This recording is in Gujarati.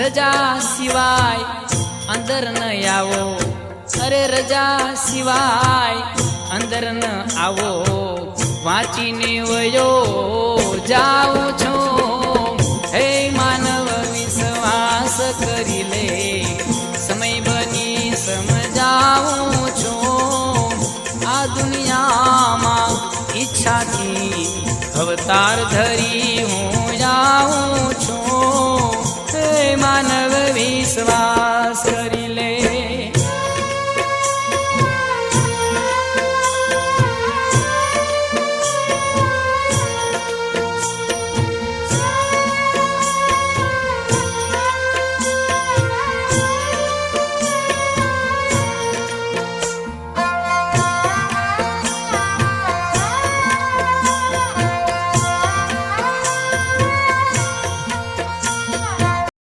રજા સિવાય અંદર ન આવો. અરે રજા સિવાય અંદર ન આવો. વાંચીને વયો જાઉં છું. હે માનવ, વિશ્વાસ કરી લે. સમય બની સમજાવું છું. આ દુનિયામાં ઈચ્છાથી અવતાર ધરી હું. písma.